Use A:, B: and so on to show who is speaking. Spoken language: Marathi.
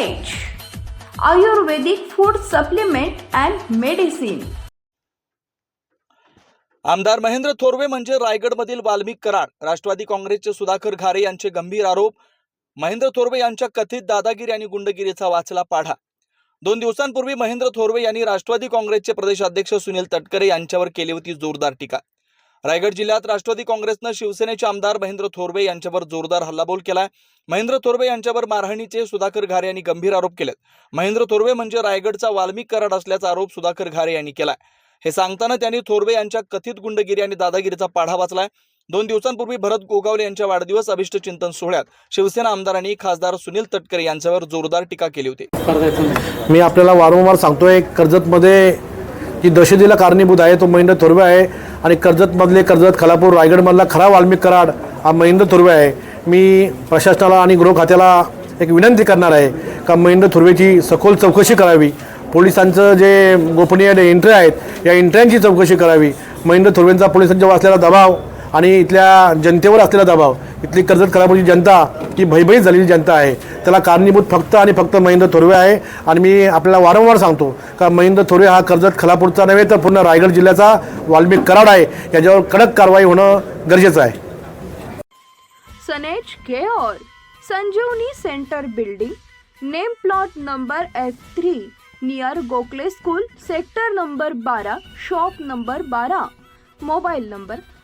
A: Ayurvedic food supplement and medicine
B: आमदार महेंद्र थोरवे म्हणजे रायगडमधील वाल्मिक कराड. राष्ट्रवादी काँग्रेसचे सुधाकर घारे यांचे गंभीर आरोप. महेंद्र थोरवे यांच्या कथित दादागिरी आणि गुंडगिरीचा वाचला पाढा. दोन दिवसांपूर्वी महेंद्र थोरवे यांनी राष्ट्रवादी काँग्रेसचे प्रदेशाध्यक्ष सुनील तटकरे यांच्यावर केली होती जोरदार टीका. रायगड जिल्ह्यात राष्ट्रवादी काँग्रेसनं शिवसेनेचे आमदार महेंद्र थोरवे यांच्यावर जोरदार हल्लाबोल केलाय. महेंद्र थोरवे यांच्यावर मारहाणीचे सुधाकर घारे यांनी गंभीर आरोप केलेत. महेंद्र थोरवे म्हणजे रायगडचा वाल्मिक कराड असल्याचा आरोप सुधाकर घारे यांनी केलाय. हे सांगताना त्यांनी थोरवे यांच्या कथित गुंडगिरी आणि दादागिरीचा पाढा वाचलाय. दोन दिवसांपूर्वी भरत गोगावले यांच्या वाढदिवस अभिष्ट चिंतन सोहळ्यात शिवसेना आमदारांनी खासदार सुनील तटकरे यांच्यावर जोरदार टीका केली होती.
C: मी आपल्याला वारंवार सांगतोय कर्जतमध्ये की दहशतीला कारणीभूत आहे तो महेंद्र थोरवे आहे. आणि कर्जतमधले कर्जत खलापूर रायगडमधला खरा वाल्मिक कराड हा महेंद्र थोरवे आहे. मी प्रशासनाला आणि गृह खात्याला एक विनंती करणार आहे का महेंद्र थोरवेची सखोल चौकशी करावी. पोलिसांचं जे गोपनीय एंट्री आहेत या एंट्र्यांची चौकशी करावी. महेंद्र थोरवेंचा पोलिसांच्यावर असलेला दबाव आणि इथल्या जनतेवर असलेला दबाव. इथली कर्जत खराबची जनता ही भयभीत झालेली जनता आहे. त्याला कारणीभूत फक्त आणि फक्त महेंद्र थोरवे आहे. आणि मी आपल्याला वारंवार सांगतो का महेंद्र थोरवे हा कर्जत खलापूरचा नव्हे तर पूर्ण रायगड जिल्ह्याचा वाल्मिक कराड आहे. याच्यावर कडक कारवाई होणं गरजेचं आहे.
A: सनेज care Sanjeevani centre building name plot number F three near Gokhale school sector number बारा शॉप नंबर बारा मोबाईल नंबर